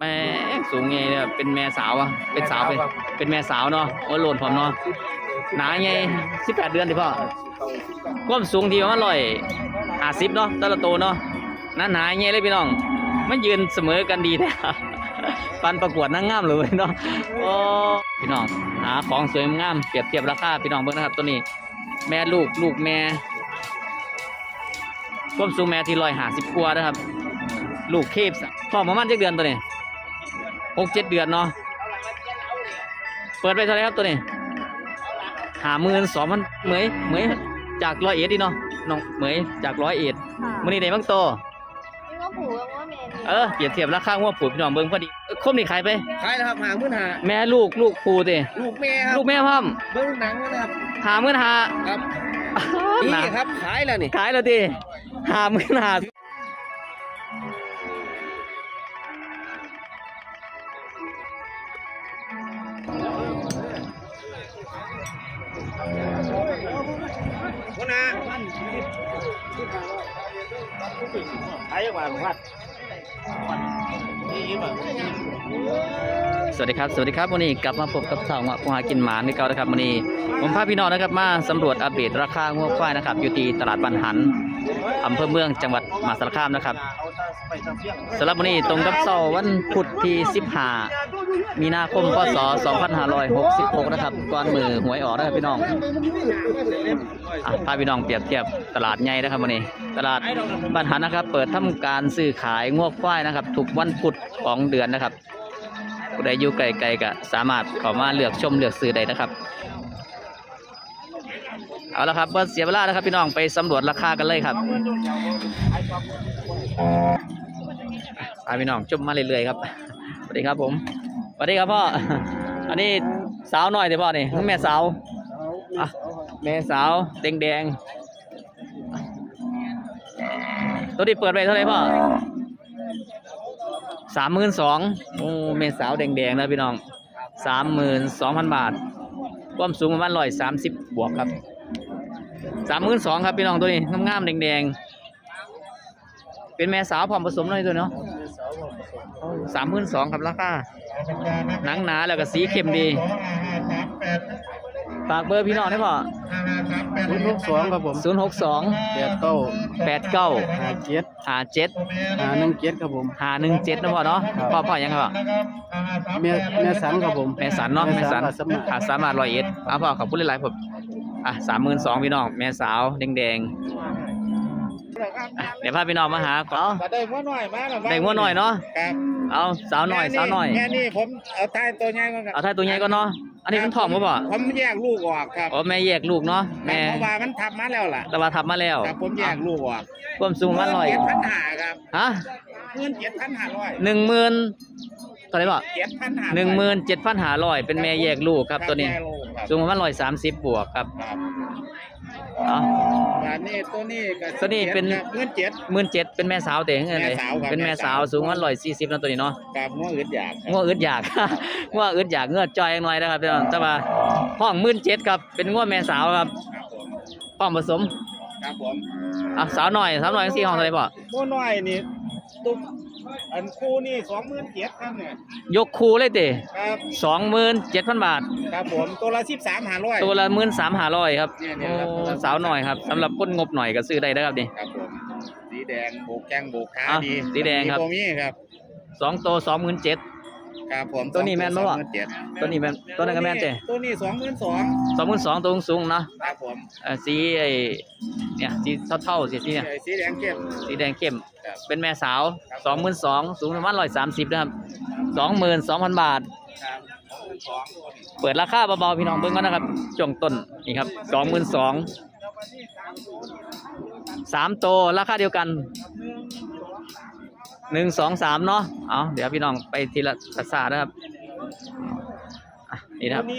แม่สูงไงเนี่ยเป็นแม่สาวอะเป็นสาวเป็นเป็นแม่สาวเนาะโอ้ยโหลนพร้อมเนาะหนาไงสิบแปดเดือนดิพ่อความสูงที่ประมาณร้อยห้าสิบเนาะแตละโตวเนาะหนาหนาไงเลยพี่น้องมันยืนเสมอกันดีแท้ปันประกวดนางงามเลยเนาะโอ้พี่น้องหาของสวยงามเปรียบเทียบราคาพี่น้องเบิ่งนะครับตัวนี้ แม่ลูกลูกแม่ความสูงแม่ที่ร้อยห้าสิบกว่านะครับ ลูกเคฟท้องประมาณเจ็ดเดือนตัวนี้ หกเจ็ดเดือนเนาะเปิดไปเท่าไหรครับตัวนี้หาหมื่นสองพันเหมยเหมยจากร้อยเอ็ดดิเนาะน้องเหมยจากร้อยเอ็ดค่ะมันนี่ได้บ้างโตนี่ก็ผูกกับว่าแม่นี่เออเปรียบเทียบราคางัวผูพี่น้องเบิ้งพอดีเอ้ยคมนี่ขายไปขายนะครับหามื่นหาแม่ลูกลูกผูติลูกแม่ครับลูกแม่พ่อมเบิ้งหนังนะครับหาหมื่นหาครับหนี่นาครับขายแล้วนี่ขายแล้วดิหาหมื่นหา ขายยั สวัสดีครับ สวัสดีครับวันนี้กลับมาพบกับสาวงะกูหากินหมาในเก่านะครับวันนี้ผมพาพี่น้องนะครับมาสำรวจอัปเดตราคางัวควายนะครับ อยู่ที่ตลาดบันหันอำเภอเมืองจังหวัดมหาสารคามนะครับสำหรับวันนี้ตรงกับเสาร์วันพุธที่ 15 มีนาคมพศ 2566 นะครับก่อนมือหวยออกนะครับพี่น้องอพาพี่น้องเปรียบเทียบตลาดใหญ่นะครับวันนี้ ตลาดบ้านหันนะครับ เปิดทำการซื้อขายงวกควายนะครับทุกวันพุธของเดือนนะครับผู้ใดอยู่ไกลๆก็สามารถเข้ามาเลือกชมเลือกซื้อได้นะครับเอาละครับเพื่อเสียเวลานะครับพี่น้องไปสำรวจราคากันเลยครับพาพี่น้องชมมาเรื่อยๆครับสวัสดีครับผมสวัสดีครับพ่ออันนี้สาวหน่อยเดี๋ยวพ่อนี่แม่สาวแม่สาวแดงแดงๆตัวนี้เปิดไปเท่าไหร่พ่อ สามหมื่นสองโอ้แม่สาวแดงแดงๆนะพี่น้องสามหมื่นสองพันบาท ความสูงประมาณร้อยสามสิบบวกครับสามหมื่นสองครับพี่น้องตัวนี้งามๆแดงๆ เป็นแม่สาวพร้อมผสมเลยตัวเนาะสามหมื่นสองครับราคาหนังหนาแล้วก็สีเข้มดี ฝากเบอร์พี่น้องได้ป่ะศูนย์หกสองครับผมศูนย์หกสองแปดเก้าแปดเก้าห้าเจ็ดหาเจ็ดห้าหนึ่งเจ็ดครับผมหาหนึ่งเจ็ดนะพ่อเนาะพ่อพ่อยังครับแม่แม่สันครับผมแม่สันเนาะแม่สันสมัครอาสามารถร้อยเอ็ดเอาพ่อขอบคุณหลายๆผมอะสามหมื่นสองพี่น้องแม่สาวแดงๆอะ เดี๋ยวพาพี่น้องมาหาเอาก็ได้หัวหน่อยมาแล้วได้งัวหน่อยเนาะครับเอาสาวหน่อยสาวหน่อยแม่นี่ผมเอาท้ายตัวใหญ่มาครับเอาไทยตัวใหญ่ก็เนาะอันนี้เป็นทองมั้ป่ะผมแยกลูกออกครับอ๋อแม่แยกลูกเนาะแม่แม่เพราะว่ามันทับมาแล้วล่ะตะวันทับมาแล้วครับผมแยกลูกออกความสูงมันร้อยเจ็ดพันห้าครับฮะเงินเจ็ดพันห้าร้อยหนึ่งหมื่น เท่าไหร่ป่ะเจ็ดพันห้าหนึ่งหมื่นเจ็ดพันห้าร้อยเป็นแม่แยกลูกครับตัวนี้แยกลูกครับสูงประมาณร้อยสามสิบบวกครับครับเอาอันนี้ตัวนี้ก็ตัวนี้เป็นเงินเจ็ดหมื่นเจ็ดเป็นแม่สาวเต๋งเงินเลยแม่สาวครับเป็นแม่สาวสูงประมาณร้อยสี่สิบนะตัวนี้เนาะกับง้ออึดอยากครับง้ออึดอยากง้ออึดอยากเงือจอยหน่อยนะครับพี่น้องแต่ว่าห้องหมื่นเจ็ดครับเป็นง้อแม่สาวครับครับผมพร้อมผสมครับผมอะสาวหน่อยสาวหน่อยสี่ห้องเท่าไหร่ป่ะโม่น้อยนี่ตุ๊ก อันคู่นี่สองหมื่นเจ็ดครับเนี่ยยกคูเลยเต๋ครับสองหมื่นเจ็ดพันบาท ครับผมตัวละสิบสามห้าร้อย ตัวละหมื่นสามหาร้อยครับเนี่ยเนี่โอ้ยครับตัวละสาวหน่อยครับสำหรับคนงบหน่อยก็ซื้อได้นะครับนี่ ครับผมสีแดงโบกแกงโบกขาอะดีสีแดงครับ ตัวนี้ครับสองตัวสองหมื่นเจ็ด ครับผมตัวนี้แม่นบ่วะเจ็ดตัวนี้แม่นตัวนั้นก็แม่นเจ้ตัวนี้สองหมื่นสองสองหมื่นสองตัวสูงๆเนาะครับผมเอ่อสีไอ้เนี่ยสีเท่าๆสีสีเนี่ย สีแดงเข้มสีแดงเข้ม ครับ เป็นแม่สาวสองหมื่นสองสูงประมาณร้อยสามสิบนะครับสองหมื่นสองพันบาท ครับสองตัวนี้เปิดราคาเบาๆพี่น้องเบิ้งกันนะครับช่วงต้นนี่ครับสองหมื่นสองสามตัวราคาเดียวกันหนึ่งสองสามเนาะเอาเดี๋ยวพี่น้องไปทีละสัดๆนะครับอะ นี่นะครับ ตัว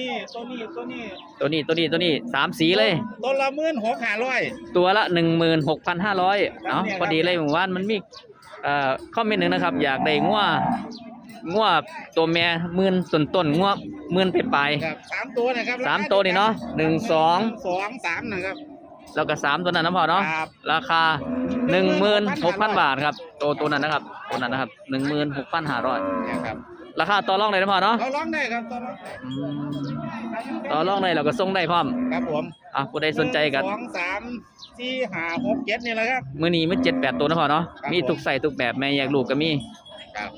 นี้ตัวนี้ตัวนี้ตัวนี้ตัวนี้ตัวนี้สามสีเลย ตัวละหมื่นหกห้าร้อย ตัวละหนึ่งหมื่นหกพันห้าร้อยครับเนาะเนี่ยพอดีเลยผมว่ามันมีเอ่อคอมเมนต์หนึ่งนะครับ อยากได้งัวงัวตัวแม่หมื่นต้นต้นๆงัวหมื่นไปปลายครับสามตัวนะครับๆสามตัวนี่เนาะหนึ่งสองสองสามนะครับ แล้วก็สามตัวนั้นนะพ่อเนาะครับ ราคาหนึ่งหมื่นหกพันบาทครับตัวตัวนั้นนะครับตัวนั้นนะครับหนึ่งหมื่นหกพันห้าร้อย เนี่ยครับ ราคาต่อรองเลยนะพ่อเนาะ เราร้องได้ครับต่อรองได้อืมต่อรองเลยเราก็ส่งได้พร้อม ครับผมอะผู้ใดสนใจกันสองสามสี่ห้าหกเจ็ดนี่แหละครับ มื้อนี้มีเจ็ดแปดตัวนะพ่อเนาะครับมีทุกใส่ทุกแบบแม่แยกลูกก็มีครับ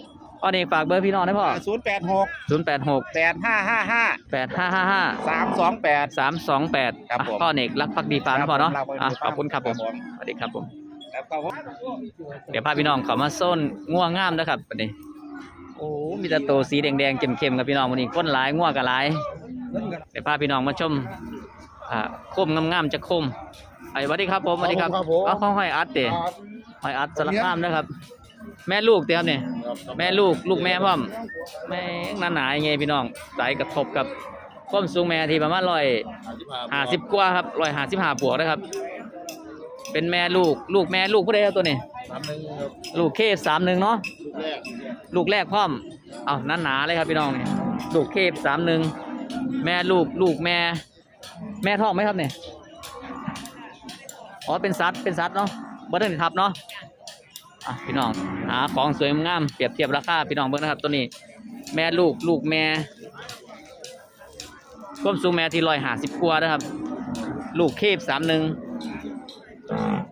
พ่อเองฝากเบอร์พี่น้องนะพ่อศูนย์แปดหกศูนย์แปดหกแปดห้าห้าห้าแปดห้าห้าห้า สามสองแปด สามสองแปดครับผม พ่อเอกรักพักดีฟาร์มนะพ่อเนาะครับผมอะรักพักดีฟาร์มขอบคุณครับผมครับผมสวัสดีครับผม แล้วก็ว่าเดี๋ยวพาพี่น้องเขามาโซนง่วงงามนะครับวันนี้โอ้มีแต่โตวสีแดงๆเข้มๆครับพี่น้องวันนี้ก้นหลายง่วงกับหลายเดี๋ยวพาพี่น้องมาชมอ่าโคมงามๆจะโคมไอ้สวัสดีครับผมสวัสดีครับครับผม เอาข้าวห้อยอัดเตะห้อยอัดสารคามนะครับ แม่ลูกเตะครับเนี่ยแม่ลูกลูกแม่พ่อมแม่งหนาๆยังไงพี่น้องสายกระทบกับความสูงแม่ที่ประมาณร้อยห้าสิบกว่าครับร้อยห้าสิบห้าบวกนะครับ เป็นแม่ลูกลูกแม่ลูกผู้ใดครับตัวนี้สามหนึ่งครับลูกเคฟสามหนึ่งเนาะลูกแรกลูกแรกพร้อมเอาหนาหนาๆเลยครับพี่น้องนี่ลูกเคฟสามหนึ่งแม่ลูกลูกแม่ แม่ท้องไหมครับเนี่ยอ๋อเป็นซัดเป็นซัดเนาะบัตเทิลทับเนาะอะพี่น้องหาของสวยงามเปรียบเทียบราคาพี่น้องเบิ่งนะครับตัวนี้ แม่ลูกลูกแม่ความสูงแม่ที่ร้อยห้าสิบกว่านะครับ ลูกเคฟสามหนึ่ง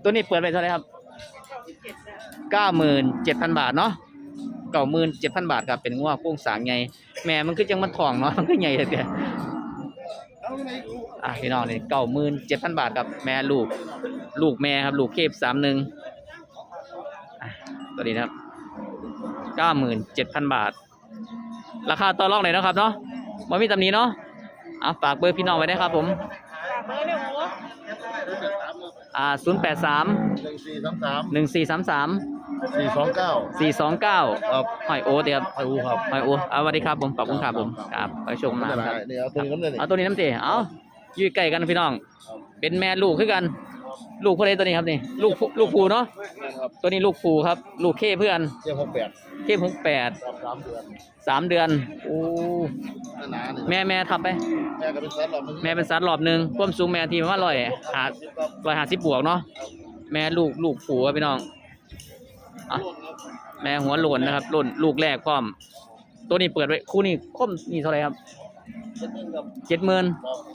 ตัวนี้เปิดไปเท่าไหร่ครับเก้าหมื่นเจ็ดพันบาทเนาะเก้าหมื่นเจ็ดพันบาทครับเป็นงวโค้งสางใหญ่แม่มันคือจังมันทองเนาะมันคือใหญ่เลยเดียอะพี่น้องนี่เก้าหมื่นเจ็ดพันบาทครับแม่ลูก ลูกแม่ครับ ลูกเคฟสามหนึ่งตัวนี้นะครับเก้าหมื่นเจ็ดพันบาท ราคาต่อรองเลยนะครับเนาะไม่มีตำหนี้เนาะอะฝากเบอร์พี่น้องไว้ได้ครับผมอ่าศูนย์แปดสามหนึ่งสี่สามสามหนึ่งสี่สามสามสี่สองเก้าสี่สองเก้าครับหอยโอ๊ตครับไออูครับหอยโอ๊ตเอาสวัสดีครับผมขอบคุณครับผมครับไปชมมาครับเดี๋ยวตัวนี้น้ำเงินเอาตัวนี้น้ำเตะเอาอยู่ใกล้กันพี่น้อง เป็นแม่ลูกคือกัน ลูกผู้ใดตัวนี้ครับนี่ ลูกผู้ลูกผูเนาะครับตัวนี้ลูกผูครับ ลูกเคเพื่อนเจ็ดหกแปดเคหกแปดครับสามเดือนสามเดือนโอ้หนาเนี่ยแม่แม่ทับไป แม่ก็เป็นซัดหลอดแม่เป็นสัตว์รอบหนึ่งความสูงแม่ทีประมาณร้อยหาร้อยห้าสิบบวกเนาะแม่ลูกลูกผูครับพี่น้อง อะ แม่หัวโหล่นนะครับโหล่นลูกแรกพร้อม ตัวนี้เปิดไว้คู่นี้คมนี่เท่าไหร่ครับ เจ็ดหมื่น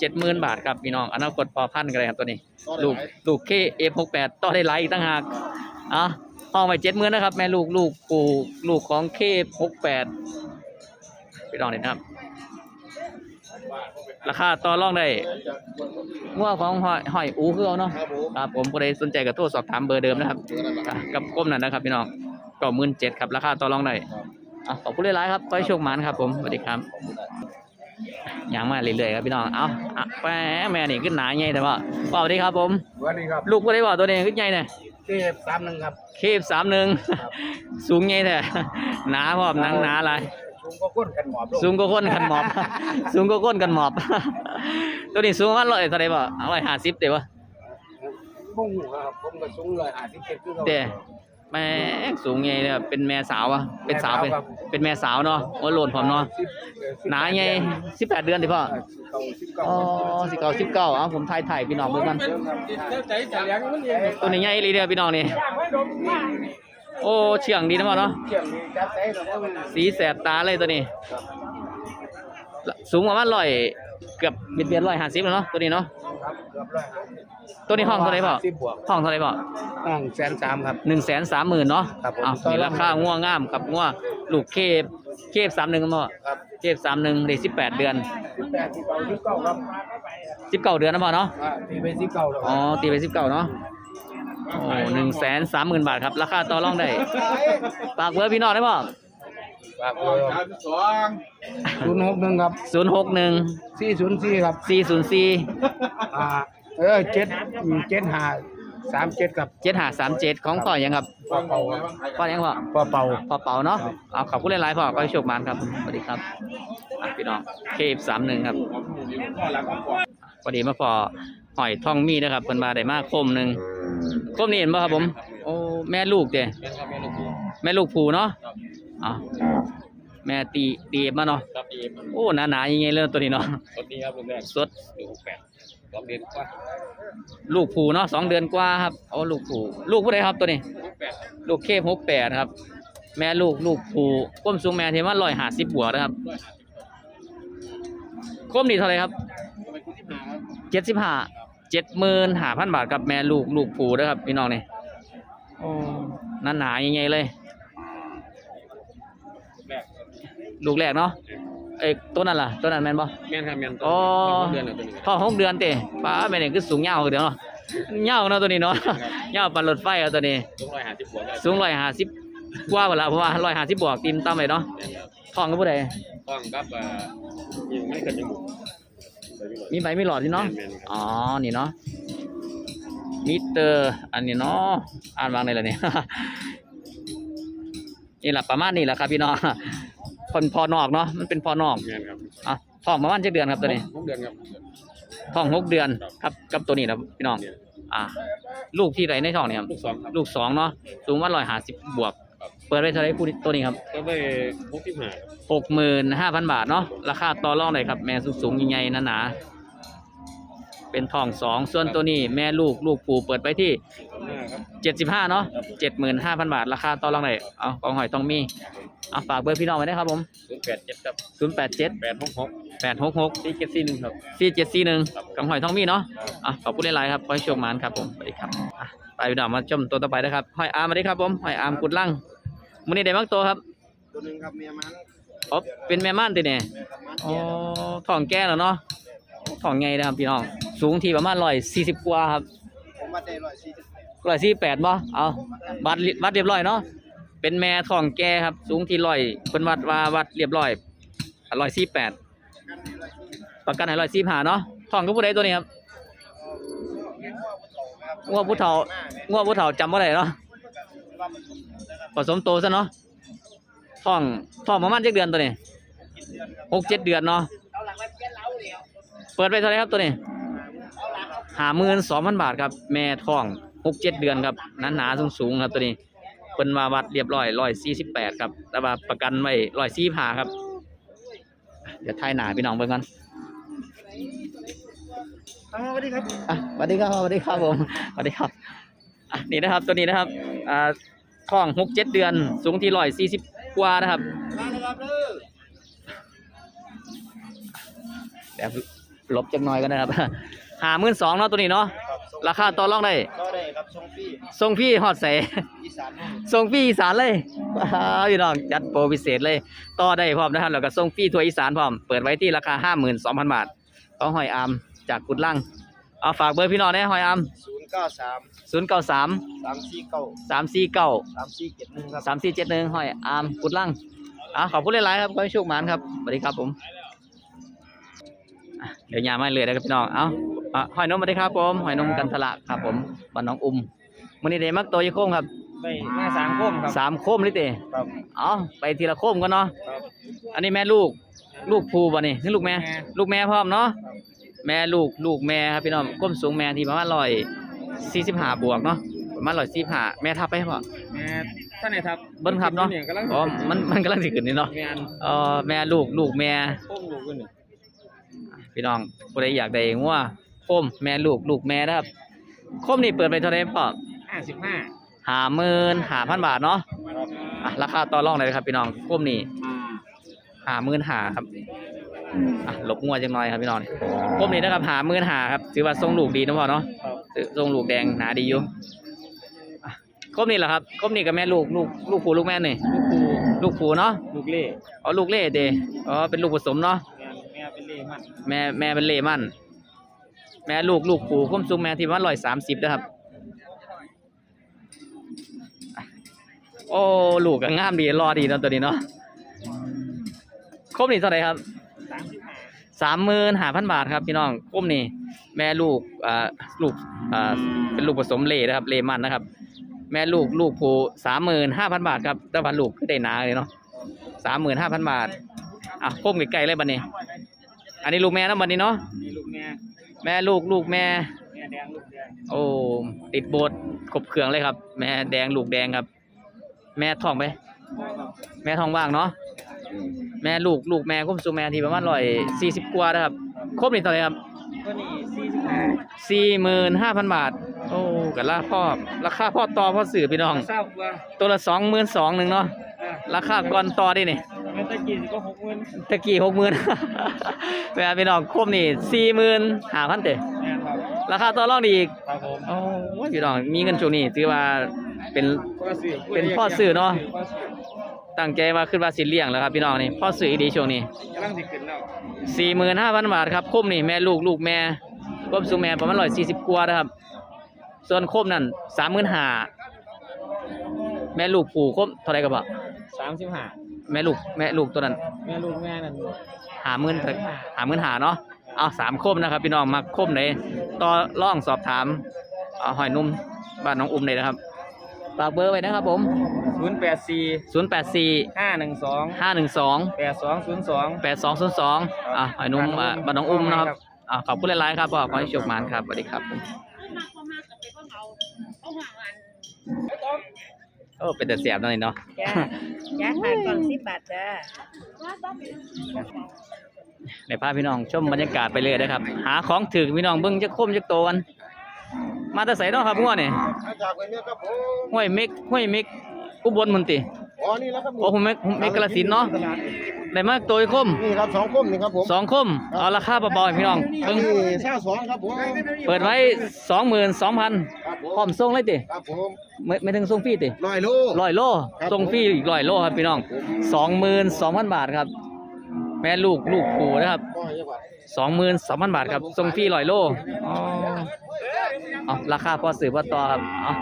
เจ็ดหมื่นบาทครับพี่น้องอนาคตพอพันกันเลยครับตัวนี้ ลูกลูกเคเอฟหกแปดต่อได้หลายอีกตั้งหากอะห้องไปเจ็ดหมื่นนะครับ แม่ลูกลูกปู่ลูกของเคหกแปดพี่น้องนี่นะครับ ราคาต่อรองได้งัวของหอยหอยอูคือเอาเนาะครับผมครับผมผู้ใดสนใจก็โทรสอบถามเบอร์เดิมนะครับอะกับก้มนั่นนะครับ พี่น้องก็มื่นเจ็ดครับราคาต่อรองได้อะขอบคุณหลายๆครับขอให้โชคหมานครับผมสวัสดีครับอ ย่างมาเรื่อยๆครับพี่น้อง เอาอะแม่แม่นี่ขึ้นหนาใหญ่แต่ว่าสวัสดีครับผม สวัสดีครับลูกผู้ใดว่าตัวนี้ขึ้นใหญ่เนี่ยเจ็ดสามหนึ่งครับ เคฟสามหนึ่งครับสูงใหญ่แท้หนาพร้อมหนังหนาหลายชุงก็ก้นกันหมอบสูงก็ก้นกันหมอบ สูงก็ก้นกันหมอบ ตัวนี้สูงประมาณร้อยเท่าไหร่บ่ร้อยห้าสิบเดี๋ยววะบุ้งครับผมก็สูงเลยห้าสิบเจ็ดคือเราเดี๋ยว แม่งสูงใหญ่เนี่ยเป็นแม่สาวอะเป็นสาวเป็นแม่สาวครับเป็นแม่สาวเนาะโอ้โหลนผมเนาะสิบหนาใหญ่สิบแปดเดือนดิพ่อสิบเก้าสิบเก้าอ๋อสิเก้าสิบเก้าอะผมถ่ายถ่ายพี่น้องเบิ่งกันใจจะเลี้ยงมันเองตัวนี้ใหญ่เลยเด้อพี่น้องนี่โอ้เฉียงดีนะพ่อเนาะเกี่ยงดีจับใจเราก็มันสีแสบตาเลยตัวนี้ สูงประมาณร้อยเกือบเบียดเบียนร้อยห้าสิบแล้วเนาะตัวนี้เนาะ ครับเกือบร้อยตัวนี้ห้องเท่าไหร่พ่อสิบบวกห้องเท่าไหร่พ่อห้องแสนสามครับ หนึ่งแสนสามหมื่นเนาะครับผม อะมีราคาง่วงงามกับง่วลูกเคฟเคฟสามหนึ่งพ่อครับเคฟสามหนึ่งได้สิบแปดเดือนสิบแปดสิบเก้าสิบเก้าครับสิบเก้าเดือนนะพ่อเนาะ อ่าตีไปสิบเก้าแล้วอ๋อตีไปสิบเก้าเนาะโอ้หนึ่งแสนสามหมื่นบาทครับ ราคาต่อรองได้ฝากเบอร์พี่น้องได้ป่ะ ฝากเบอร์สองศูนย์หกหนึ่งครับศูนย์หกหนึ่งสี่ศูนย์สี่ครับสี่ศูนย์สี่อ่าเออเจ็ดเจ็ดห้าสามเจ็ดครับเจ็ดห้าสามเจ็ดของพ่อยังครับปอเป่าพ่อยังพ่อปอเป่าพ่อเป๋าเนาะเอาขอบคุณหลายๆพ่อก็ให้โชคมานครับสวัสดีครับอะพี่น้องเคฟสามหนึ่งครับพอดีมาพอหอยทองมีนะครับเพิ่นมาได้มาคมหนึ่งคมนี่เห็นป่ะครับผม โอ้แม่ลูกเด้แม่ลูกผูเนาะ อ๋อแม่ตีตีเอฟมาเนาะครับดีโอ้หนาหนาๆยังไงเรื่องตัวนี้เนาะรถนี้ครับลูกแรกสดหนึ่งหกแปดสองเดือนกว่าลูกผูเนาะสองเดือนกว่าครับโอ้ลูกผูลูกผู้ใดครับตัวนี้หกแปดลูกเคหกแปดครับ แม่ลูกลูกผูก้มสูงแม่ที่ว่าร้อยห้าสิบบวกนะครับก้มนี่เท่าไหรครับทำไมคุณที่หาครับเจ็ดสิบห้าเจ็ดหมื่นห้าพันบาทกับแม่ลูกลูกผูนะครับพี่น้องนี่โอ้นั่นหนาๆใหญ่ๆเลย แรก ลูกแรกเนาะเอ้ยตัวนั้นล่ะตัวนั้นแม่นบ่แม่นครับแม่นอ๋อเดือนละตัวหนึงพ่อหกเดือนเตะป้าแม่นี่คือสูงยาวเดี๋ยวเนาะยาวเนาะตัวนี้เนาะยาวปันรถไฟเอาตัวนี้ต้องร้อยห้าสิบบวกได้สูงร้อยห้าสิบกว่าเวลาเพราะว่าร้อยห้าสิบบวกตีมต่ำเลยเนาะแม่นครับท้องก็ผู้ใดต้องกับเอ่อยังไม่เกิดจมูกไปไม่หมดมีใบมีหลอดที่เนาะแม่นครับอ๋อนี่เนาะมิเตอร์อันนี้เนาะอ่านวางในละเนี่ยนี่แหละประมาณนี้แหละครับพี่น้อง คนพอนอกเนาะมันเป็นพอนอกแม่นครับอะท้องประมาณเจ็ดเดือนครับตัวนี้หกเดือนครับ ท้องหกเดือนครับกับตัวนี้นะพี่น้องอะลูกที่ไรในท้องเนี่ยครับลูกสองครับ ลูกสองเนาะสูงว่าร้อยห้าสิบบวกเปิดไว้เท่าไหรคู่นี้ตัวนี้ครับก็ไปหกที่หาครับหกหมื่นห้าพันบาทเนาะราคาต่อรองเลยครับแม่สูงๆใหญ่ๆหนาๆ เป็นทองสองส่วนตัวนี้แม่ลูกลูกปู่เปิดไปที่ห้าครับเจ็ดสิบห้าเนาะเจ็ดหมื่นห้าพันบาท ราคาต่อรองเลยเอาของหอยต้องมีเอาฝากเบอร์พี่น้องไว้นะครับผมศูนย์แปดเจ็ดครับศูนย์แปดเจ็ดแปดหกหกแปดหกหกสี่เจ็ดสี่หนึ่งครับสี่เจ็ดสี่หนึ่งกับหอยทองมีเนาะอะขอบคุณหลายๆครับขอให้โชคหมานครับผมสวัสดีครับอะไปพี่น้องมาชมตัวต่อไปนะครับหอยอาร์มมาดิครับผมหอยอาร์มกุดลั่งมื้อนี้ได้มักตัวครับตัวหนึ่งครับเมียมันอ๋อเป็นแม่ม่านติเนี่ยแม่ครับมันอ๋อท้องแก่แล้วเนาะ ท้องไงนะครับพี่น้อง สูงที่ประมาณร้อยสี่สิบกว่าครับผมมาได้ร้อยสี่สิบแปดร้อยสี่แปดบ่เอาวัดวัดเรียบร้อยเนาะ เป็นแม่ท้องแก่ครับ สูงที่ร้อยเพิ่นวัดว่าวัดเรียบร้อยร้อยสี่แปดกันในร้อยสี่ประกันให้ร้อยสี่ผ่าเนาะท้องก็ผู้ใดตัวนี้ครับงัวผู้เฒ่างัวผู้เฒ่าจำบ่ได้เนาะผสมโตซะเนาะท้องท้องประมาณจักเดือนตัวนี้หกเจ็ดเดือนเนาะ เปิดไปเท่าไหรครับตัวนี้หาหมื่นสองพันบาทครับ แม่ท้องหกเจ็ดเดือนครับหนาหนาสูงสูงๆครับตัวนี้เป็นมาวัดเรียบร้อยร้อยสี่สิบแปดครับ แต่ว่าประกันไว้ร้อยสี่ผ่าครับ เดี๋ยวทายหนาพี่น้องเบิ่งกันสวัสดีครับอะสวัสดีครับสวัสดีครับผมสวัสดีครับอะนี่นะครับตัวนี้นะครับอ่าท้องหกเจ็ดเดือน สูงที่ร้อยสี่สิบกว่านะครับมาเลยครับเด้อเดี๋ยว ลบจักหน่อยกันนะครับหาหมื่นสองเนาะตัวนี้เนาะราคาต่อรองได้ก็ได้ครับชงพี่ส่งพี่ฮอดใส่อีสานนี่ส่งพี่อีสานเลยว้าวพี่น้องจัดโปรพิเศษเลยต่อได้พร้อมนะครับแล้วก็ส่งพี่ทัวร์อีสานพร้อมเปิดไว้ที่ราคาห้าหมื่นสองพันบาทต้องหอยอามจากกุดลังเอาฝากเบอร์พี่น้องนะหอยอามศูนย์เก้าสามศูนย์เก้าสามสามสี่เก้าสามสี่เก้าสามสี่เจ็ดหนึ่งครับสามสี่เจ็ดหนึ่งหอยอามกุดลังอะขอบคุณหลายๆครับขอให้โชคหมานครับสวัสดีครับผมอะ เดี๋ยวยามาเลยนะครับพี่น้อง เอาอะหอยนมสวัสดีครับผมหอยนมกันทละครับผมบ้านน้องอุ้มมันนี้เดมักตัวยี่โค้งครับไปหน้าสามคมครับสามโคมเลยเตะครับเอาไปทีละโคมกันเนาะครับอันนี้แม่ลูกลูกภูบ่นี่นี่ลูกแม่แม่ ลูกแม่พร้อมเนาะแม่ลูกลูกแม่ครับพี่น้องก้มสูงแม่ที่ประมาณร้อยสี่สิบห้าบวกเนาะประมาณร้อยสี่ห้าแม่ทับไปพ่อแม่ท่านไหนครับเบิ้ลครับเนาะยกำลังอ๋อมันมันกำลังสิขึ้นนี่เนาะแม่นเอ่อแม่ลูกลูกแม่โค้งลูกกันนี่ พี่น้องผู้ใดอยากได้งัวโคมแม่ลูกลูกแม่นะครับโคมนี่เปิดไปเท่าไหร่พ่อห้าสิบห้าหาหมื่นหาพันบาทเนาะอะราคาต่อรองเลยครับพี่น้องโคมนี่หาหมื่นหาครับอะหลบงัวจังหน่อยครับพี่น้องโคมนี่นะครับหาหมื่นหาครับถือว่าทรงลูกดีนะพ่อเนาะครับทรงลูกแดงหนาดีอยู่อะโคมนี่แหละครับโคมนี่กับแม่ลูกลูกลูกผูลูกแม่นี่ลูกครูลูกผูเนาะลูกเล่อ๋อลูกเล่เดอ๋อเป็นลูกผสมเนาะแม่แม่เป็นเล่มันแม่แม่เป็นเล่มันแม่ลูกลูกผูคุ้มซุงแม่ที่ว่าร้อยสามสิบนะครับ โอ้ลูกก็งามดีรอดีเนาะตัวนี้เนาะครบนี่เท่าไหร่ครับสามสิบห้าสามหมื่นห้าพันบาทครับพี่น้องครบนี่ แม่ลูกอ่าลูกอ่าเป็นลูกผสมเล่นะครับเล่มันนะครับ แม่ลูกลูกผูสามหมื่นห้าพันบาทครับแต่ว่าลูกคือได้หนาเลยเนาะสามหมื่นห้าพันบาทอะครบไกลๆเลยบัดนี้ อันนี้ลูกแม่นะบัดนี้เนาะนี่ลูกแม่แม่ลูกลูกแม่ แม่แดงลูกแดงโอ้ติดโบสถ์ครบเครื่องเลยครับ แม่แดงลูกแดงครับ แม่ท้องไป แม่ท้องว่างเนาะแม่ลูกลูกแม่คุ้มสูแม่ที่ประมาณร้อยสี่สิบกว่านะครับครบนี่เท่าไหร่ครับตัวนี้สี่สิบสี่หมื่นห้าพันบาท โอ้กันละพ่อราคาพ่อต่อพ่อสื่อพี่น้องทราบว่าตัวละสองหมื่นสองหนึ่งเนาะอ่าราคาก่อนต่อได้นี่ เงินตะกี้ก็หกหมื่นตะกี้หกหมื่นเวลาพี่น้องครบนี่สี่หมื่นห้าพันเตะแม่นครับราคาต่อรองดีอีกครับผมโอ้ยพี่น้องมีเงินช่วงนี้ถือว่าเป็น พ่อสื่อเป็นพ่อสื่อเนาะพ่อสื่อตั้งใจว่าขึ้นว่าสิเลี้ยงแล้วครับพี่น้องนี่พ่อสื่อดีช่วงนี้กำลังสิขึ้นแล้วสี่หมื่นห้าพันบาทครับคมนี่แม่ลูกลูกแม่คมสูงแม่ประมาณร้อยสี่สิบกว่านะครับ ส่วนคมนั่นสามหมื่นห้าแม่ลูกปู่คมเท่าไหรกับบ่สามสิบห้า แม่ลูกแม่ลูกตัวนั้นแม่ลูกแม่นั่นหาหมื่นหาหมื่นหาเนาะเอาสามคมนะครับ พี่น้องมาคมไหนต่อร่องสอบถามเอาหอยนุ่มบ้านน้องอุ้มเลยนะครับฝากเบอร์ไว้นะครับผมศูนย์แปดสี่ศูนย์แปดสี่ห้าหนึ่งสองห้าหนึ่งสองแปดสองศูนย์สองแปดสองศูนย์สองอะหอยนุ่มอะบ้านน้องอุ้มนะครับอะขอบคุณหลายๆครับพ่อขอให้โชคหมานครับสวัสดีครับ โอ้เป็นแต่เสียบนั่นเองเนาะจ้าจ้าขายกล่องสิบบาทจ้าในพาพี่น้องชมบรรยากาศไปเลยนะครับ หาของถือพี่น้องเบิ้งจะคมจะโตกัน มาแต่ใส่นาะครับงัวนี่มาจากเวเนี้ครับผมห้วยเม็กห้วยเม็กอุบลมุนติ อ๋อนี่แล้วครับโอ้ผมเม็กเม็กกระสินธุ์เนาะได้มาตัวอีกคมนี่ครับสองคมนี่ครับผมสองคมเอาราคาเบาๆให้พี่น้องเบิ้งนี่เช่าสองครับผมเปิดไว้สองหมื่นสองพันครับผมพร้อมส่งเลยติครับผมไม่ไม่ถึงส่งฟรีติลอยโลร้อยโลครับส่งฟรีอีกร้อยโลครับพี่น้องสองหมื่นสองพันบาทครับแม่ลูกลูกปู่นะครับก็ยังว่าสองหมื่นสองพันบาทครับส่งฟรีร้อยโลอ๋อเอาราคาพอสื่อพอต่อครับเอา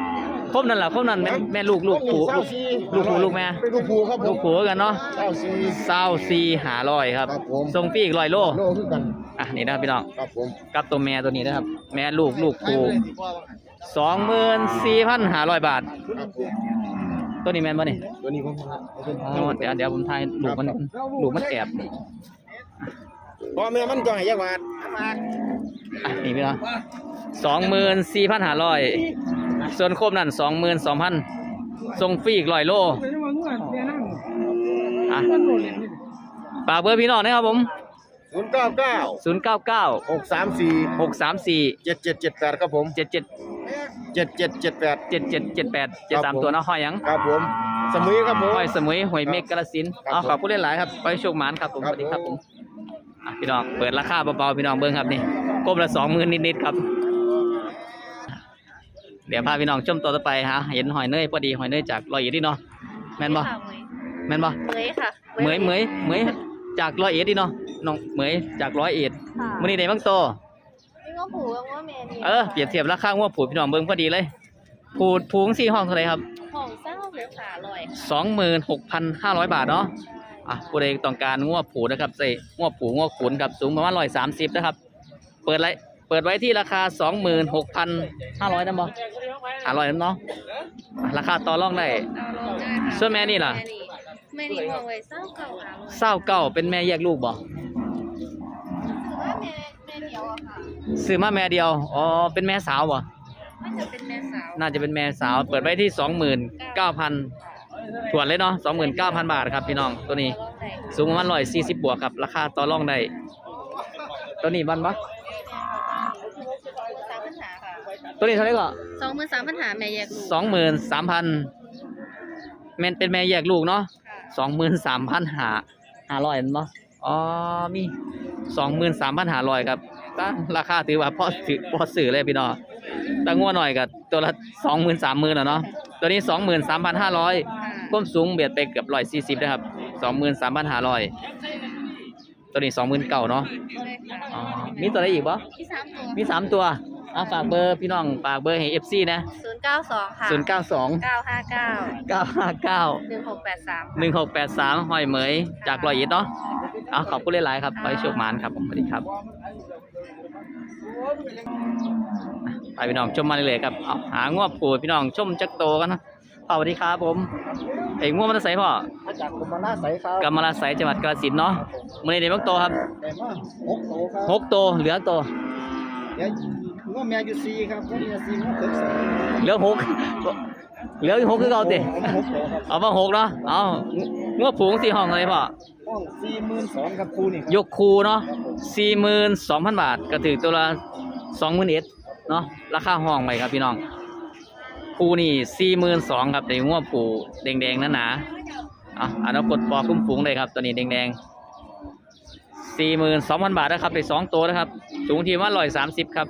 ครบนั่นแหละครบนั่นแม่แม่ลูกลูกปู่ลูกลูกปู่ลูกแม่เป็นลูกผูครับผมลูกปู่กันเนาะเก้าสี่เศร้าซีหาร้อยครับครับผมส่งฟรีอีกร้อยโลโลคือกันอะนี่นะครับพี่น้องครับผมกับตัวแม่ตัวนี้นะครับ แม่ลูกลูกปู่สองหมื่นสี่พันห้าร้อยบาทครับผมตัวนี้แม่นบ่นี่ตัวนี้ผมครับอ๋อเดี๋ยวเดี๋ยวผมทายลูกมันลูกมันแอบพ่อแม่มันจ่อยยักบาทอะนี่พี่น้องสองหมื่นสี่พันห้าร้อย ส่วนโคมนั่นสองหมื่นสองพันส่งฟรีอีกร้อยโลอะฝากเบอร์พี่น้องนะครับผมศูนย์เก้าเก้าศูนย์เก้าเก้าหกสามสี่หกสามสี่เจ็ดเจ็ดเจ็ดแปดครับผมเจ็ดเจ็ดเจ็ดเจ็ดเจ็ดแปดเจ็ดเจ็ดเจ็ดแปดเจ็ดสามครับผมตัวเนาะหอยหยังครับผม สมุยครับผมหอยสมุยหอยเมฆกระสินธุ์ครับเอาผมขอบคุณหลายๆครับไปโชคหมานครับผมสครับวัสดีครับผผมมอะพี่น้องเปิดราคาเบาๆพี่น้องเบิ้งครับนี่ก้มละสองหมื่นนิดๆครับ เดี๋ยวพาพี่น้องชมตัวต่อไปฮะเห็นหอยเนยพอดีหอยเนยจากร้อยเอ็ดนี่เนาะแม่นบ่ค่ะแม่นบ่เหมยค่ะเหมยเหมยเหมยจากร้อยเอ็ดนี่เนาะน้องเหมยจากร้อยเอ็ดค่ะมื้อนี้ได้บ้างโตนี่ก็ผูกกับว่าแม่นี่เออเปรียบเทียบราคางัวผูดพี่น้องเบิ้งพอดีเลยผูดผูงสี่ห้องเท่าไหร่ครับของเศร้าเหลือขาลอยสองหมื่นหกพันห้าร้อยบาทเนาะอะผู้ใดต้องการงัวผูนะครับใส่งัวผูงัวขุนครับสูงประมาณร้อยสามสิบนะครับ เปิดไร เปิดไว้ที่ราคาสองหมื่นหกพันห้าร้อยนะบอห้าร้อยนะเนาะอะราคาต่อรองได้เอาลงได้ค่ะส่วนแม่นี่ล่ะ แม่นี่แม่นี่มองไว้เศร้าเก่าขาลอยเศร้าเก้าเป็นแม่แยกลูกบ่ถือว่าแม่แม่เดียวอะค่ะซื้อมาแม่เดียว อ๋อ เป็นแม่สาวบ่น่าจะเป็นแม่สาวน่าจะเป็นแม่สาว เปิดไว้ที่สองหมื่นเก้าพันถวนเลยเนาะสองหมื่นเก้าพันบาทครับพี่น้อง ตัวนี้ลองได้สูงประมาณร้อยสี่สิบบวกครับ ราคาต่อรองได้ ตัวนี้บ้านปะ ตัวนี้เท่าไหร่ก็สองหมื่นสามปัญหาแม่แยกลูกสองหมื่นสามพันแม่นเป็นแม่แยกลูกเนาะค่ะสองหมื่นสามพันหาหาร้อยเห็นปะอ๋อมีสองหมื่นสามพันหาร้อยครับก็ราคาถือว่าพอถือพอสื่อเลยพี่น้องแต่งัวหน่อยกับตัวละสองหมื่นสามหมื่นอะเนาะตัวนี้สองหมื่นสามพันห้าร้อยค่ะก้มสูงเบียดไปเกือบร้อยสี่สิบนะครับสองหมื่นสามพันห้าร้อยตัวนี้สองหมื่นเก่าเนาะใช่ค่ะอ๋อมีตัวอะไรอีกปะที่สามตัว มีสามตัวอะฝากเบอร์พี่น้องฝากเบอร์ให้เอฟซีนะศูนย์เก้าสองค่ะศูนย์เก้าสองเก้าห้าเก้าเก้าห้าเก้าหนึ่งหกแปดสามหนึ่งหกแปดสามหอยเหมยจากรอยเอ็ดเนาะเอาขอบคุณหลายๆครับขอให้โชคหมานครับผมสวัสดีครับไปพี่น้องชมมาเลยๆครับเอาหางวบปูพี่น้องชมจักโตกันนะพ่อสวัสดีครับผมเอ้ยงวบมันจะใส่พ่อมาจากกรมราชสายครับกำมะลาใสจังหวัดกาฬสินธุ์เนาะมื่อนี้ได้บักโตครับแต่ว่าหกโตครับหกโตเหลือโตเดี๋ยว ง้อแม่อยู่ซีครับก็มีซีง้อเถิดใส่เหลือหกเหลืออีกหกคือเก่าติผมหกโตครับเอามาหกเนาะเอางวบผูงสี่ห้องเลยพ่อห้องสี่หมื่นสองครับครูนี่ยกคูเนาะสี่หมื่นสองพันบาทก็ถือตัวละสองหมื่นเอ็ดเนาะราคาห้องไปครับพี่น้องปูนี่สี่หมื่นสองครับแต่งัวปูแดงๆนั่นหนาๆอะอนาคตปอคุ้มฝูงเลยครับตัวนี้แดงๆ สี่หมื่นสองพันบาทนะครับได้สองตัวนะครับ สูงที่ว่าร้อยสามสิบครับ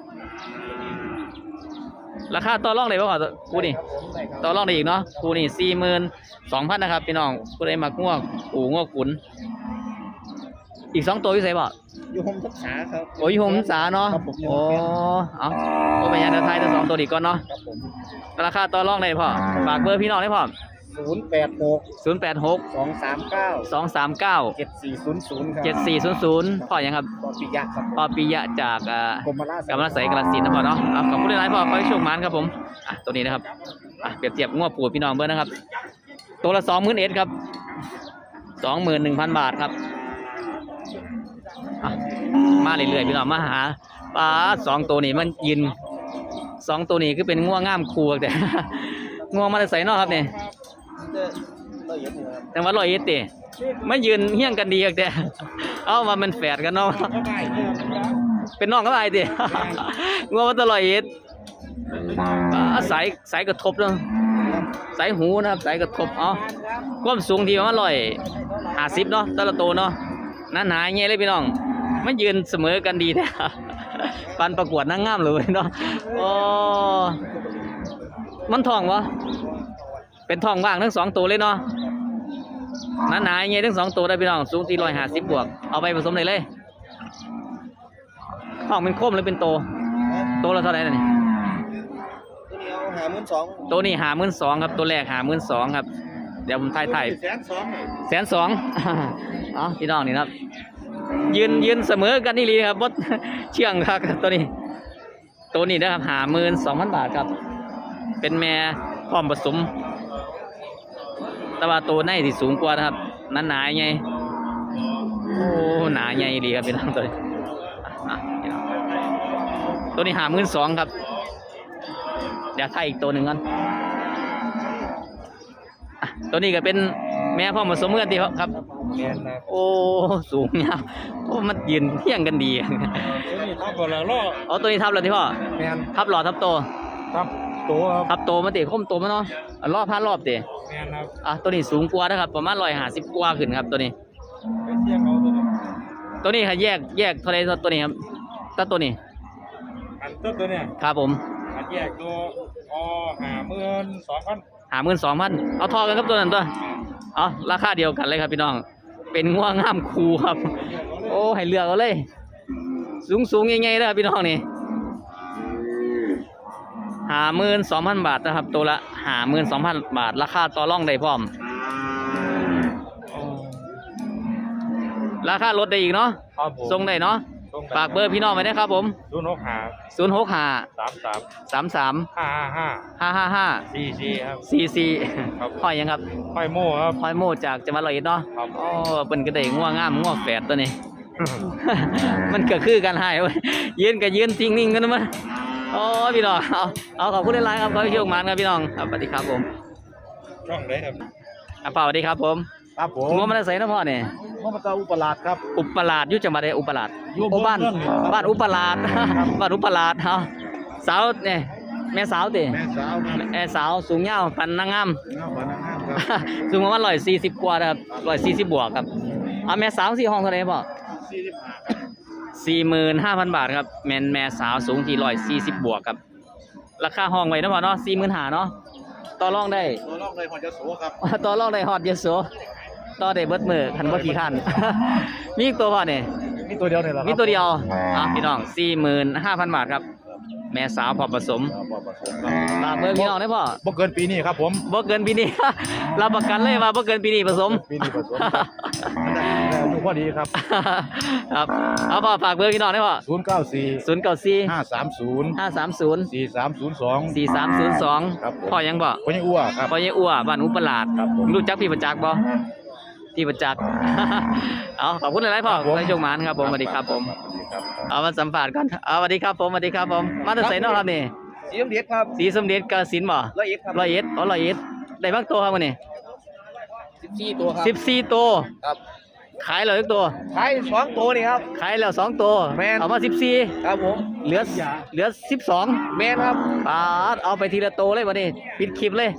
ราคาต่อรองเลยป่ะครับปูนี่ต่อรองได้อีกเนาะปูนี่สี่หมื่นสองพันนะครับพี่น้องผู้ใดมักง่วงปูง่วงขุน อีกสองตัวอยู่ไสบ่อยู่โฮมทับขาครับโอ้ยหงสาเนาะครับผมโอ้เอาโอ้เป็นยังไงไทยทั้งสองตัวดีก่อนเนาะครับผมราคาต่อรองได้พ่อฝากเบอร์พี่น้องได้พ่อ ศูนย์แปดหกศูนย์แปดหกสองสามเก้าสองสามเก้าเจ็ดสี่ศูนย์ศูนย์ครับเจ็ดสี่ศูนย์ศูนย์พ่อยังครับปอปิยะครับพ่อปิยะจากอ่ากรมราชกำลังใส่กระสินธุ์นะพ่อเนาะเอาขอบคุณหลายๆพ่อขอให้โชคมันครับผมอะตัวนี้นะครับอะเปรียบเทียบงวดปูดพี่น้องเบอร์นะครับ ตัวละสองหมื่นเอ็ดครับสองหมื่นหนึ่งพันบาทครับอะมาเรื่อยๆพี่น้องมาหาปลาสองตัวนี้มันยืนสองตัวนี้คือเป็นง่วงง่ามคูแต่ง่วงมาแต่ใส่นอกครับเนี่ย เราเยอะอยู่ครับแต่ว่าลอยเอ็ดติไม่ยืนเฮี้ยงกันดีแต่เอามามันแฝดกันเนาะเป็นน้องก็ไปติง่วงมาแตลอยเอ็ดสายสายกระทบเนาะสายหูนะครับสายกระทบเอาความสูงที่ประมาณร้อยห้าสิบเนาะแต่ละตัวเนาะหนาหนาๆเงี้ยเลยพี่น้องไม่ยืนเสมอกันดีแท้ปันประกวดนางงามเลยเนาะโอ้มันทองวะ เป็นทองว่างทั้งสองตัวเลยเนาะหนาหนาๆเงี้ยทั้งสองตัวได้พี่น้องสูงที่ร้อยห้าสิบบวก เอาไปผสมเลยเลยทองเป็นโคมหรือเป็นโต โตละเท่าไหร่น่ะนี่ตัวเดียวหาหมื่นสองตัวนี้หาหมื่นสองครับตัวแรกหาหมื่นสองครับ เดี๋ยวผมถ่ายถ่ายแสนสองเลยแสนสองเอ๋อพี่น้องนี่นะครับ ยืนยืนเสมอกันนี่ลีครับบดเชื่องครับตัวนี้ ตัวนี้นะครับหาหมื่นสองพันบาทครับ เป็นแม่พร้อมผสม แต่ว่าตัวในที่สูงกว่านะครับนั้นหนาไงโอ้หนาใหญ่ดีครับพี่น้องตัวนี้อะพี่น้องตัวนี้หาหมื่นสองครับ เดี๋ยวถ่ายอีกตัวหนึ่งก่อนอะตัวนี้ก็เป็นแม่พ่อผสมกันดีครับแม่นนะโอ้สูงยาวโอ้มันยืนเที่ยงกันดีตัวนี้ทับก่อนแล้วล่อเอาตัวนี้ทับเลยที่พ่อแม่นทับหลอดทับโตทับตัวครับทับโตมาเตะคมโตมาเนาะอะรอบพันรอบเตะแม่นครับอะตัวนี้สูงกว่านะครับ ประมาณร้อยห้าสิบกว่าขึ้นครับตัวนี้ ไปเที่ยงเอาตัวนี้ตัวนี้ค่ะแยกแยกเท่าไรตัวนี้ครับตัตัวนี้อันต้นตัวเนี่ยครับผมอันแยกตัวอหาหมื่นสองพันหาหมื่นสองพันเอาทอกันครับตัวนั้นตัวเอาราคาเดียวกันเลยครับพี่น้อง เป็นง่วงงามคูครับ โอ้ให้เลือกเอาเลย สูงสูงๆใหญ่ๆเลยครับพี่น้องนี่ หาหมื่นสองพันบาทนะครับ ตัวละหาหมื่นสองพันบาท ราคาต่อรองได้พร้อม ราคาลดได้อีกเนาะครับผมส่งได้เนาะฝากเบอร์พี่น้องไว้นะครับผมศูนย์หกหาศูนย์หกห้าสามสามสามสามห้าห้าห้าห้าห้าสี่สี่ครับสี่สี่ครับ ห้อยยังครับห้อยโม่ครับ ห้อยโมจากจังหวัดร้อยเอ็ดเนาะครับ อ๋อเป็นกระเดงง่วงงามง่วงแฝดตัวนี้ มันก็คือกันให้เว้ยยืนกับยืนทิ้งนิ่งกันนะมั้ย โอ้ยพี่น้องเอาเอาขอบคุณหลายๆครับขอให้โชคมันครับพี่น้องครับสวัสดีครับผมช่องไหนครับอะพ่อสวัสดีครับผมครับผมงัวมันได้ใส่นะพ่อเนี่ยมะตาอุปราชครับ อุปราชอยุจังหวัดใดอุปราชอยู่โอ้บ้านเมืองเหนือครับบ้านอุปราชบ้านอุปราชเฮาสาวเนี่ยแม่สาวติแม่สาวครับแม่สาวสูงยาวปันนางงามงามกว่านางงามครับสูงประมาณร้อยสี่สิบกว่านะครับร้อยสี่สิบบวกครับเอาแม่สาวสี่ห้องเท่าไหร่พ่อสี่สิบห้า สี่หมื่นห้าพันบาทครับแมนแม่สาวสูงที่ร้อยสี่สิบบวกครับ ราคาห้องไว้นะพ่อเนาะสี่หมื่นห้าเนาะต่อรองได้ ตัวรองเลยพอจะสูครับต่อรองได้ฮอดเยอะโสต่อได้เบิดมือคันบ่ขี้ขัน มีอีกตัวพ่อเนี่ยมีตัวเดียวเนี่ยแหละครับ มีตัวเดียวอะพี่น้องสี่หมื่นห้าพันบาทครับ แม่สาวพอผสมครับผสมครับฝากเบอร์พี่น้องได้พ่อบ่เกินปีนี้ครับผมบ่เกินปีนี้ รับประกันเลยว่าบ่เกินปีนี้ผสม ปีนี้ผสมครับแต่อายุพอดีครับ ครับเอาพ่อฝากเบอร์พี่น้องได้พ่อศูนย์เก้าสี่ศูนย์เก้าสี่ห้าสามศูนย์ห้าสามศูนย์สี่สามศูนย์สองสี่สามศูนย์สองครับผมพ่อยังบ่พญอ้วครับ พ่อยังอ้วบ้านอุปราชครับผม รู้จักพี่ประจักษ์บ่ พี่ประจักษ์ เอาขอบคุณหลายๆพ่อในช่วงหมานครับผมสวัสดีครับผมสวัสดีครับเอามาสัมภาษณ์ก่อนเอาสวัสดีครับผมสวัสดีครับผม มาจากไสเนาะครับนี่สีน้ำเด็ดครับสีสมเด็จกาฬสินธุ์บ่ร้อยเอ็ดครับร้อยเอ็ดอ๋อร้อยเอ็ดได้บ้างตัวครับมื้อนี้สิบสี่ตัวครับสิบสี่ตัวครับขายแล้วอีกตัว ขายสองตัวนี่ครับ ขายแล้วสองตัวแม่นเอามาสิบสี่ครับผม เหลือ เหลือสิบสองแมนครับปาดเอาไปทีละตัวเลยวันนี้ ปิดคลิปเลย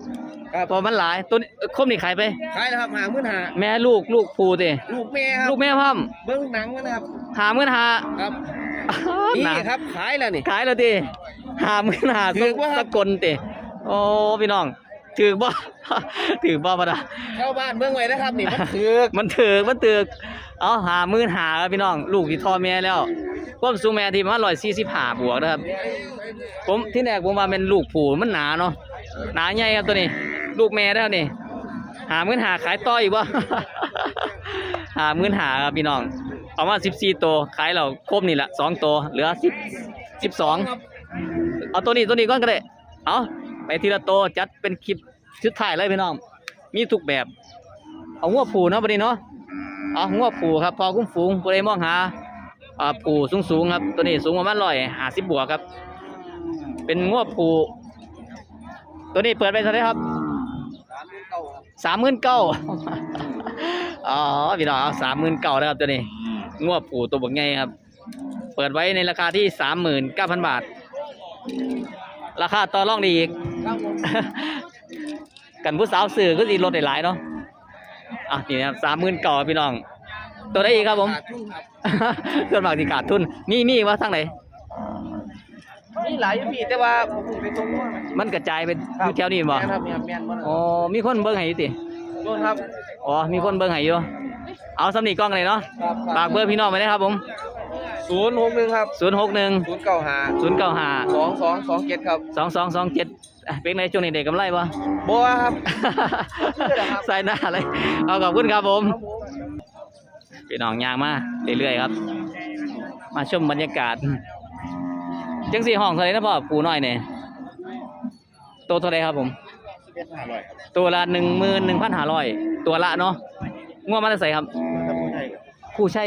ครับ ตัวมันหลายตัวนี้เอ้ยคมนี่ขายไป ขายแล้วครับหามื่นหาแม่ลูกลูกผูติลูกแม่ครับลูกแม่พ่อมเบิ้งหนังมันนะครับหาเมื่นหาครับหนี่นาครับขายแล้วนี่ขายแล้วติหาเมื่นหาถือบ่ครับสกลติโอ้พี่น้องถือบ่ถือบ่ปะนะเข้าบ้านเบิ้งไว้นะครับนี่มันถือมันถือมันถือเอาหามื่นหาครับพี่น้อง ลูกที่ทอแม่แล้วความสูงแม่ที่ประมาณร้อยสี่สิบห้าบวกนะครับ ผมที่แรกผมว่าเป็นลูกผูมันหนาเนาะหนาใหญ่ครับตัวนี้ ลูกแม่แล้วนี่หามื่นหาขายต่ออีกวะหามื่นหาครับพี่น้อง เอามาสิบสี่ตัวขายเราครบนี่แหละสองตัวเหลือสิบสิบสองเอาตัวนี้ตัวนี้ก่อนก็ได้ เอาไปทีละตัวจัดเป็นคลิปชุดถ่ายเลยพี่น้อง มีทุกแบบ เอาหัวผูเนาะประเด็นเนาะ เอาหัวผูครับ พอคุ้มฝูงผู้ใดมองหาอ่าผูสูงสูงๆครับ ตัวนี้สูงประมาณร้อยห้าสิบบวกครับ เป็นงัวผูตัวนี้เปิดไปเท่าไรครับ สามหมื่นเก้าอ๋อพี่น้องสามหมื่นเก้านะครับตัวนี้งวบผูตัวบักไงครับ เปิดไว้ในราคาที่สามหมื่นเก้าพันบาท ราคาต่อรองดีอีกครับผมกันผู้สาวสื่อก็สีลดหลายเนาะอะนี่นะครับสามหมื่นเก้าพี่น้อง ตัวได้อีกครับผมส่วนมากที่ขาดทุนมีมีว่าทางไหนนี่หลายอยู่พี่แต่ว่าผมไปตรงนู้น มันกระจายไปอยู่แถวนี้บ่แม่นครับแม่นแม่นบ่อ๋อมีคนเบิ่งให้อยู่ติโดนครับอ๋อมีคนเบิ่งให้อยู่เอาสำนีกล้องเลยเนาะครับฝากเบอร์พี่น้องไว้นะครับผม ศูนย์หกหนึ่งครับศูนย์หกหนึ่งศูนย์เก้าห้าศูนย์เก้าห้าสองสองสองเจ็ดครับสองสองสองเจ็ดเป็นในช่วงนี้เด็กกำไรปะบัวครับครับ ใส่หน้าเลย เอาขอบคุณครับผมครับผม พี่น้องยางมาเรื่อยๆครับ มาชมบรรยากาศ จังสี่ห้องเท่าไหรนะพ่อปูน้อยเนี่ย ตัวเท่าไหรครับผมสิบเอ็ดห้าร้อยครับตัวละหนึ่งหมื่นหนึ่งพันห้าร้อยตัวละเนาะง่วงมาจะใส่ครับถ้าผู้ใหญ่ก็ผู้ใช่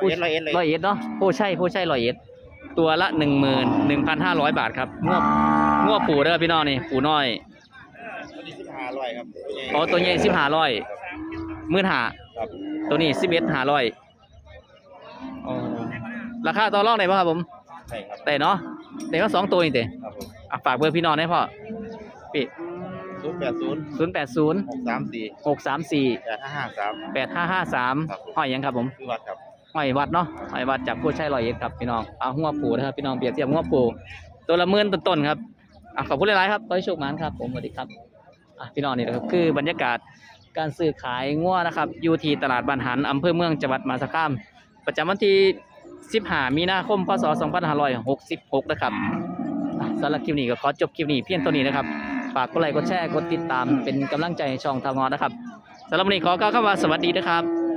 ร้อยเอ็ดร้อยเอ็ดเลยร้อยเอ็ดเนาะผู้ใช่ผู้ใช่ร้อยเอ็ดตัวละหนึ่งหมื่นหนึ่งพันห้าร้อยบาทครับง่วงง่วงปูเด้อพี่น้องนี่ปูน้อยตัวนี้สิบห้าร้อยครับอ๋อตัวใหญ่สิบห้าร้อยหมื่นห้าครับตัวนี้สิบเอ็ดห้าร้อยอ๋อราคาต่อรองได้ป่ะครับผมใช่ครับได้เนาะได้ก็สองตัวนี่เตะครับผม อะฝากเบอร์พี่น้องได้พ่อพี่ศูนย์แปดศูนย์ศูนย์แปดศูนย์หกสามสี่หกสามสี่แปดห้าห้าสามแปดห้าห้าสามครับห้อยหยังครับผมคือวัดครับห้อยวัดเนาะห้อยวัดจากผู้ใช้รอยเอ็ดครับพี่น้องเอาหัวปูนะครับพี่น้องเปรียบเทียบหัวปูตัวละหมื่นต้นๆครับอะขอบคุณหลายๆครับขอให้โชคมันครับผมสวัสดีครับอะพี่น้องนี่นะครับคือบรรยากาศการซื้อขายงัวนะครับอยู่ที่ตลาดบ้านหันอำเภอเมืองจังหวัดมหาสารคาม ประจำวันที่15มีนาคมพศ2566นะครับอะ สำหรับคลิปนี้ก็ขอจบคลิปนี้เพียงเท่านี้นะครับฝากกดไลค์กดแชร์กดติดตามเป็นกำลังใจให้ช่องทางงอนะครับสำหรับวันนี้ขอกล่าวคำว่าสวัสดีนะครับ